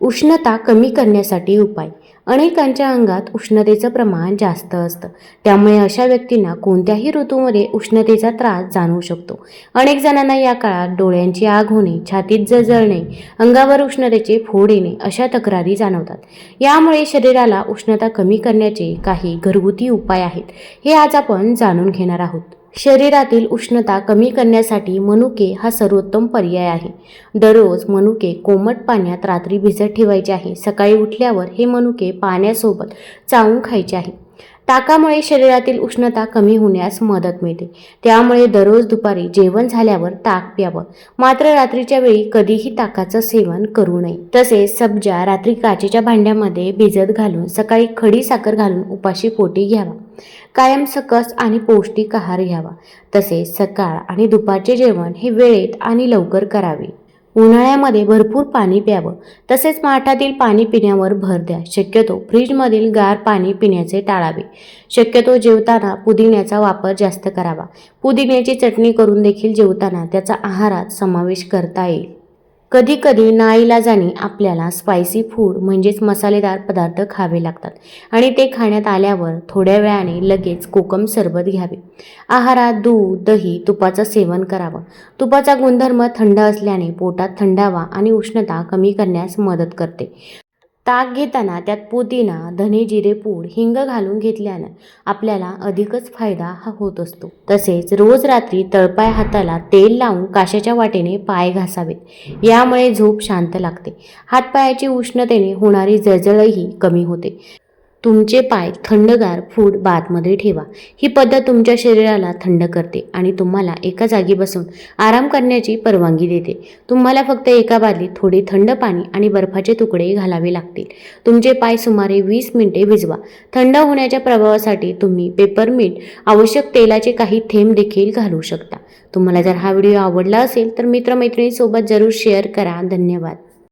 उष्णता कमी करण्यासाठी उपाय. अनेकांच्या अंगात उष्णतेचं प्रमाण जास्त असतं. त्यामुळे अशा व्यक्तींना कोणत्याही ऋतूमध्ये उष्णतेचा त्रास जाणवू शकतो. अनेक जणांना या काळात डोळ्यांची आग होणे छातीत जळजळणे अंगावर उष्णतेचे फोड येणे अशा तक्रारी जाणवतात. यामुळे शरीराला उष्णता कमी करण्याचे काही घरगुती उपाय आहेत. हे आज आपण जाणून घेणार आहोत. शरीरातील उष्णता कमी करण्यासाठी मनुके हा सर्वोत्तम पर्याय आहे. दररोज मनुके कोमट पाण्यात रात्री भिजत ठेवायचे आहे. सकाळी उठल्यावर हे मनुके पाण्यासोबत चावून खायचे आहे. ताकामुळे शरीरातील उष्णता कमी होण्यास मदत मिळते. त्यामुळे दररोज दुपारी जेवण झाल्यावर ताक प्यावं. मात्र रात्रीच्या वेळी कधीही ताकाचं सेवन करू नये. तसेच सब्जा रात्री काचेच्या भांड्यामध्ये भिजत घालून सकाळी खडी साखर घालून उपाशी पोटी घ्यावा. कायम सकस आणि पौष्टिक आहार घ्यावा. तसेच सकाळ आणि दुपारचे जेवण हे वेळेत आणि लवकर करावे. उन्हाळ्यामध्ये भरपूर पाणी प्यावं. तसेच माठातील पाणी पिण्यावर भर द्या. शक्यतो फ्रीजमधील गार पाणी पिण्याचे टाळावे. शक्यतो जेवताना पुदिन्याचा वापर जास्त करावा. पुदिन्याची चटणी करून देखील जेवताना त्याचा आहारात समावेश करता येईल. कधी कधी नाईलाजाने आपल्याला स्पायसी फूड म्हणजेच मसालेदार पदार्थ खावे लागतात. आणि ते खाण्यात आल्यावर थोड्या वेळाने लगेच कोकम सरबत घ्यावे. आहारात दूध दही तुपाचं सेवन करावं. तुपाचा गुणधर्म थंड असल्याने पोटात थंडावा आणि उष्णता कमी करण्यास मदत करते. ताक घेताना त्यात पुदिना धने जिरे पूड हिंग घालून घेतल्यानं आपल्याला अधिकच फायदा हा होत असतो. तसेच रोज रात्री तळपाय हाताला तेल लावून काशाच्या वाटेने पाय घासावेत. यामुळे झोप शांत लागते. हातपायाची उष्णतेने होणारी जळजळही कमी होते. तुमचे पाय थंडगार फूड बाथमध्ये ठेवा. ही पद्धत तुमच्या शरीराला थंड करते आणि तुम्हाला एका जागी बसून आराम करण्याची परवानगी देते. तुम्हाला फक्त एका बादलीत थोडे थंड पाणी आणि बर्फाचे तुकडे घालावे लागतील. तुमचे पाय सुमारे वीस मिनिटे भिजवा. थंड होण्याच्या प्रभावासाठी तुम्ही पेपरमिंट आवश्यक तेलाचे काही थेंब देखील घालू शकता. तुम्हाला जर हा व्हिडिओ आवडला असेल तर मित्रमैत्रिणीसोबत जरूर शेअर करा. धन्यवाद.